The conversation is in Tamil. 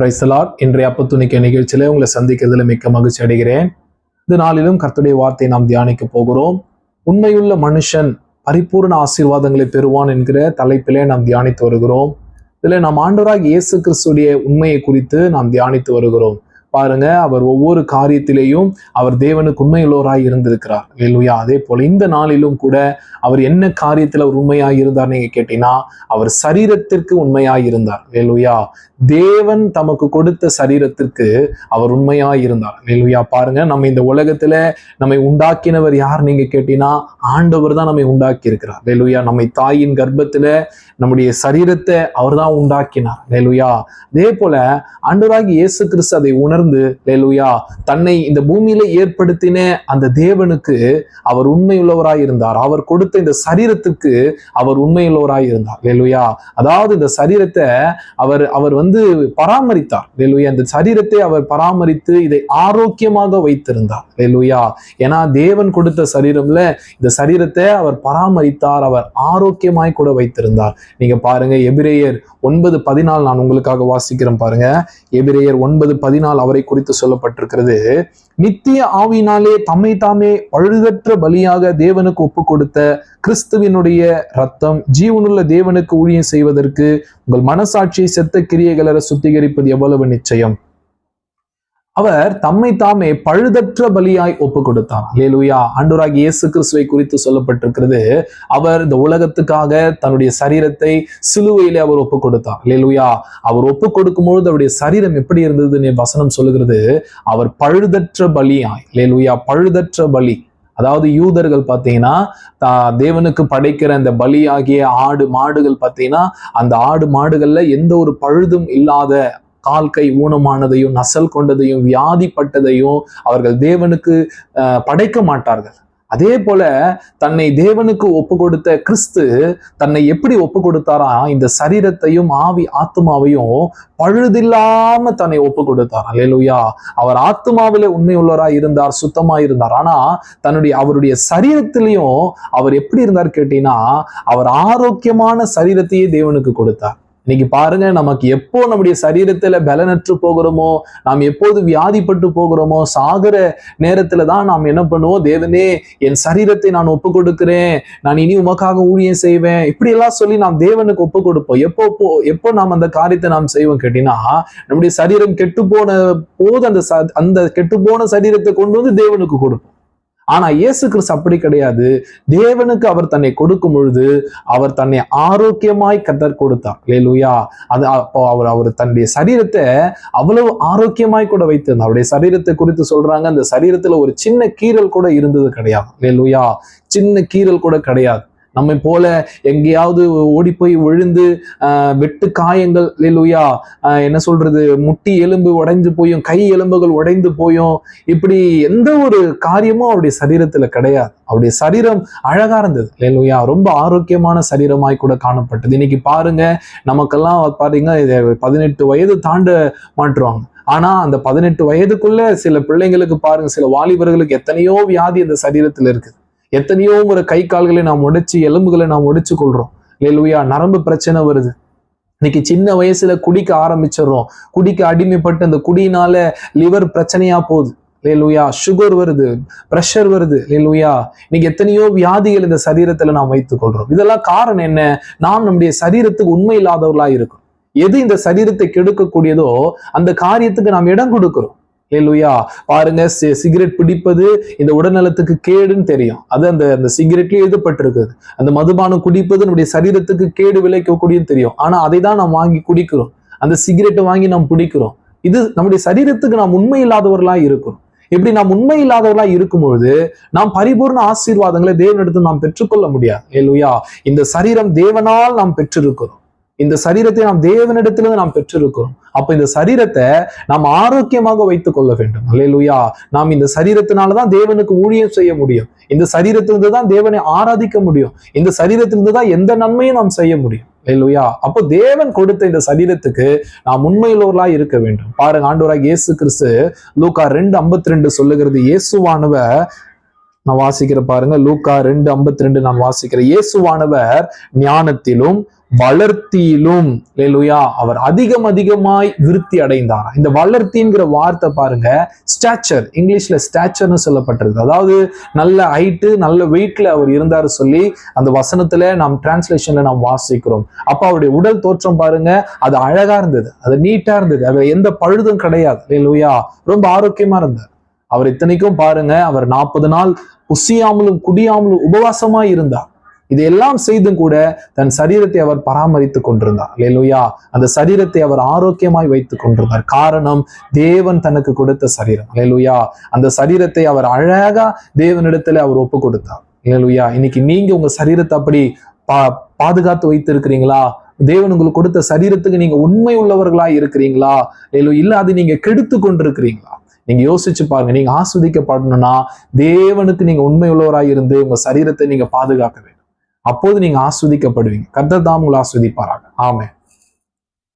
பிரைசலாட் இன்றைய அப்பத்துணிக்க நிகழ்ச்சியில உங்களை சந்திக்கிறதுல மிக்க மகிழ்ச்சி அடைகிறேன். இந்த நாளிலும் கர்த்துடைய வார்த்தையை நாம் தியானிக்க போகிறோம். உண்மையுள்ள மனுஷன் பரிபூர்ண ஆசீர்வாதங்களை பெறுவான் என்கிற தலைப்பிலே நாம் தியானித்து வருகிறோம். இதில் நாம் ஆண்டவராக இயேசு கிறிஸ்துடைய உண்மையை குறித்து நாம் தியானித்து வருகிறோம். பாருங்க அவர் ஒவ்வொரு காரியத்திலேயும் அவர் தேவனுக்கு உண்மையுள்ளவராய் இருந்திருக்கிறார். இல்லையா அதே போல இந்த நாளிலும் கூட அவர் என்ன காரியத்துல அவர் உண்மையாக இருந்தார் நீங்க கேட்டீங்கன்னா அவர் சரீரத்திற்கு உண்மையாக இருந்தார். இல்லையா தேவன் தமக்கு கொடுத்த சரீரத்திற்கு அவர் உண்மையாக இருந்தார். இல்லையா பாருங்க நம்ம இந்த உலகத்துல நம்மை உண்டாக்கினவர் யார் நீங்க கேட்டீங்கன்னா ஆண்டவர் தான் நம்மை உண்டாக்கி இருக்கிறார் இல்லையா நம்மை தாயின் கர்ப்பத்துல நம்முடைய சரீரத்தை அவர் தான் உண்டாக்கினார். இல்லையா அதே போல ஆண்டவராகி இயேசு கிறிஸ்து அதை உணர்ந்து உணர்ந்து லேலுயா தன்னை இந்த பூமியில ஏற்படுத்தின அந்த தேவனுக்கு அவர் உண்மையுள்ளவராய் இருந்தார். அவர் கொடுத்த இந்த சரீரத்துக்கு அவர் உண்மையுள்ளவராய் இருந்தார். லேலுயா அதாவது இந்த சரீரத்தை அவர் அவர் வந்து பராமரித்தார். லேலுயா இந்த சரீரத்தை அவர் பராமரித்து இதை ஆரோக்கியமாக வைத்திருந்தார். லேலுயா ஏன்னா தேவன் கொடுத்த சரீரம்ல இந்த சரீரத்தை அவர் பராமரித்தார் அவர் ஆரோக்கியமாய் கூட வைத்திருந்தார். நீங்க பாருங்க எபிரேயர் ஒன்பது பதினாலு நான் உங்களுக்காக வாசிக்கிறேன் பாருங்க. எபிரேயர் ஒன்பது பதினாலு அவர் குறித்து சொல்லப்பட்டிருக்கிறது. நித்திய ஆவினாலே தம்மை தாமே பழுதற்ற பலியாக தேவனுக்கு ஒப்பு கொடுத்த கிறிஸ்துவினுடைய ரத்தம் ஜீவனுள்ள தேவனுக்கு ஊழியம் செய்வதற்கு உங்கள் மனசாட்சியை செத்த கிரியைகளர சுத்திகரிப்பது எவ்வளவு நிச்சயம்? அவர் தம்மை தாமே பழுதற்ற பலியாய் ஒப்பு கொடுத்தார் லேலுயா ஆண்டவராகி இயேசு கிறிஸ்துவை குறித்து சொல்லப்பட்டிருக்கிறது. அவர் இந்த உலகத்துக்காக தன்னுடைய சரீரத்தை சிலுவையிலே அவர் ஒப்பு கொடுத்தார் லேலுயா அவர் ஒப்பு கொடுக்கும் பொழுது அவருடைய சரீரம் எப்படி இருந்ததுன்னு வசனம் சொல்லுகிறது. அவர் பழுதற்ற பலியாய். லேலுயா பழுதற்ற பலி. அதாவது யூதர்கள் பார்த்தீங்கன்னா தேவனுக்கு படைக்கிற அந்த பலியாகிய ஆடு மாடுகள் பார்த்தீங்கன்னா அந்த ஆடு மாடுகள்ல எந்த ஒரு பழுதும் இல்லாத கால் கை ஊனமானதையும் நசல் கொண்டதையும் வியாதிப்பட்டதையும் அவர்கள் தேவனுக்கு படைக்க மாட்டார்கள். அதே போல தன்னை தேவனுக்கு ஒப்பு கொடுத்த கிறிஸ்து தன்னை எப்படி ஒப்பு கொடுத்தாரா இந்த சரீரத்தையும் ஆவி ஆத்மாவையும் பழுதில்லாம தன்னை ஒப்பு கொடுத்தார் அலேலுயா அவர் ஆத்மாவிலே உண்மையுள்ளவரா இருந்தார் சுத்தமா இருந்தார். ஆனா தன்னுடைய அவருடைய சரீரத்திலையும் அவர் எப்படி இருந்தார் கேட்டீங்கன்னா அவர் ஆரோக்கியமான சரீரத்தையே தேவனுக்கு கொடுத்தார். இன்னைக்கு பாருங்க நமக்கு எப்போ நம்முடைய சரீரத்துல பலனற்று போகிறோமோ நாம் எப்போது வியாதிப்பட்டு போகிறோமோ சாகிற நேரத்துல தான் நாம் என்ன பண்ணுவோம்? தேவனே என் சரீரத்தை நான் ஒப்பு கொடுக்கிறேன். நான் இனி உமக்காக ஊழியம் செய்வேன். இப்படி எல்லாம் சொல்லி நாம் தேவனுக்கு ஒப்பு கொடுப்போம். எப்போ போ எப்போ நாம் அந்த காரியத்தை நாம் செய்வோம் கேட்டீங்கன்னா நம்முடைய சரீரம் கெட்டு போன போது அந்த அந்த கெட்டு போன சரீரத்தை கொண்டு வந்து தேவனுக்கு கொடுப்போம். ஆனா இயேசு கிறிஸ்து அப்படி கிடையாது. தேவனுக்கு அவர் தன்னை கொடுக்கும் பொழுது அவர் தன்னை ஆரோக்கியமாய் கத்தர் கொடுத்தார். லேலுயா அது அப்போ அவர் அவர் தன்னுடைய சரீரத்தை அவ்வளவு ஆரோக்கியமாய் கூட வைத்திருந்தார். அவருடைய சரீரத்தை குறித்து சொல்றாங்க. அந்த சரீரத்துல ஒரு சின்ன கீரல் கூட இருந்தது கிடையாது. லேலுயா சின்ன கீரல் கூட கிடையாது. நம்மை போல எங்கேயாவது ஓடி போய் விழுந்து வெட்டு காயங்கள் இல்லையா என்ன சொல்றது முட்டி எலும்பு உடைந்து போயும் கை எலும்புகள் உடைந்து போயும் இப்படி எந்த ஒரு காரியமும் அவருடைய சரீரத்துல கிடையாது. அவருடைய சரீரம் அழகா இருந்தது இல்லையா ரொம்ப ஆரோக்கியமான சரீரமாய் கூட காணப்பட்டது. இன்னைக்கு பாருங்க நமக்கெல்லாம் பாத்தீங்க பதினெட்டு வயது தாண்ட மாட்டுருவாங்க ஆனா அந்த பதினெட்டு வயதுக்குள்ள சில பிள்ளைங்களுக்கு பாருங்க சில வாலிபர்களுக்கு எத்தனையோ வியாதி அந்த சரீரத்துல இருக்குது. எத்தனையோ ஒரு கை கால்களை நாம் உடைச்சு எலும்புகளை நாம் உடைச்சு கொள்றோம். லேலுயா நரம்பு பிரச்சனை வருது. இன்னைக்கு சின்ன வயசுல குடிக்க ஆரம்பிச்சிடுறோம். குடிக்க அடிமைப்பட்டு அந்த குடியினால லிவர் பிரச்சனையா போகுது. லேலுயா சுகர் வருது. ப்ரெஷர் வருது. லேலுயா இன்னைக்கு எத்தனையோ வியாதிகள் இந்த சரீரத்துல நாம் வைத்துக் கொள்றோம். இதெல்லாம் காரணம் என்ன? நாம் நம்முடைய சரீரத்துக்கு உண்மை இல்லாதவர்களா இருக்கும் எது இந்த சரீரத்தை கெடுக்கக்கூடியதோ அந்த காரியத்துக்கு நாம் இடம் கொடுக்கிறோம். லேலுயா பாருங்க சிகரெட் பிடிப்பது இந்த உடல்நலத்துக்கு கேடுன்னு தெரியும். அது அந்த அந்த சிகரெட்லயே எழுதப்பட்டிருக்குது. அந்த மதுபானம் குடிப்பது நம்முடைய சரீரத்துக்கு கேடு விளைக்கக்கூடியன்னு தெரியும். ஆனா அதை தான் நாம் வாங்கி குடிக்கிறோம். அந்த சிகரெட்டை வாங்கி நாம் பிடிக்கிறோம். இது நம்முடைய சரீரத்துக்கு நாம் உண்மை இல்லாதவர்களா இருக்கும் இப்படி நாம் உண்மை இல்லாதவர்களா இருக்கும் பொழுது நாம் பரிபூர்ண ஆசீர்வாதங்களை தேவனிடத்து நாம் பெற்றுக்கொள்ள முடியாது. ஏலுயா இந்த சரீரம் தேவனால் நாம் பெற்றிருக்கிறோம். இந்த சரீரத்தை நாம் தேவனிடத்திலிருந்து நாம் பெற்றிருக்கிறோம். அப்ப இந்த சரீரத்தை நாம் ஆரோக்கியமாக வைத்துக் கொள்ள வேண்டும். அல்லேலுயா. நாம் இந்த சரீரத்தினாலதான் தேவனுக்கு ஊழியம் செய்ய முடியும். இந்த சரீரத்திலிருந்து தான் தேவனை ஆராதிக்க முடியும். இந்த சரீரத்திலிருந்து தான் எந்த நன்மையும் நாம் செய்ய முடியும். இல்லையா அப்போ தேவன் கொடுத்த இந்த சரீரத்துக்கு நாம் உண்மையுள்ளவர்களா இருக்க வேண்டும். பாருங்க ஆண்டவராக இயேசு கிறிஸ்து லூக்கா ரெண்டு ஐம்பத்தி ரெண்டு சொல்லுகிறது இயேசுவானவர் நான் வாசிக்கிற பாருங்க. லூக்கா ரெண்டு ஐம்பத்தி ரெண்டு நான் வாசிக்கிறேன் இயேசுவானவர் ஞானத்திலும் வளர்த்தியிலும் லேலுயா அவர் அதிகம் அதிகமாய் விருத்தி அடைந்தார்? இந்த வளர்த்திங்கிற வார்த்தை பாருங்க ஸ்டாச்சர் இங்கிலீஷ்ல ஸ்டாச்சர்னு சொல்லப்பட்டிருக்கு. அதாவது நல்ல ஹைட்டு நல்ல வெயிட்ல அவர் இருந்தாரு சொல்லி அந்த வசனத்துல நாம் டிரான்ஸ்லேஷன்ல நாம் வாசிக்கிறோம். அப்ப அவருடைய உடல் தோற்றம் பாருங்க அது அழகா இருந்தது அது நீட்டா இருந்தது அதுல எந்த பழுதும் கிடையாது லேலுயா ரொம்ப ஆரோக்கியமா இருந்தார். அவர் இத்தனைக்கும் பாருங்க அவர் நாற்பது நாள் புசியாமலும் குடியாமலும் உபவாசமா இருந்தார் இதையெல்லாம் செய்தும் கூட தன் சரீரத்தை அவர் பராமரித்துக் கொண்டிருந்தார். லேலுயா அந்த சரீரத்தை அவர் ஆரோக்கியமாய் வைத்துக் கொண்டிருந்தார். காரணம் தேவன் தனக்கு கொடுத்த சரீரம். லேலுயா அந்த சரீரத்தை அவர் அழகா தேவனிடத்துல அவர் ஒப்பு கொடுத்தார். லேலுயா இன்னைக்கு நீங்க உங்க சரீரத்தை அப்படி பா பாதுகாத்து வைத்திருக்கிறீங்களா? தேவன் உங்களுக்கு கொடுத்த சரீரத்துக்கு நீங்க உண்மை உள்ளவர்களா இருக்கிறீங்களா? லேலு இல்ல அது நீங்க கெடுத்து கொண்டிருக்கிறீங்களா? நீங்க யோசிச்சு பாருங்க. நீங்க ஆஸ்வதிக்கப்படணும்னா தேவனுக்கு நீங்க உண்மை உள்ளவராய் இருந்து உங்க சரீரத்தை நீங்க பாதுகாக்க வேண்டும். அப்போது நீங்க ஆஸ்வதிக்கப்படுவீங்க. கர்த்தர் தான் உங்களை ஆஸ்வதிப்பாராங்க ஆமே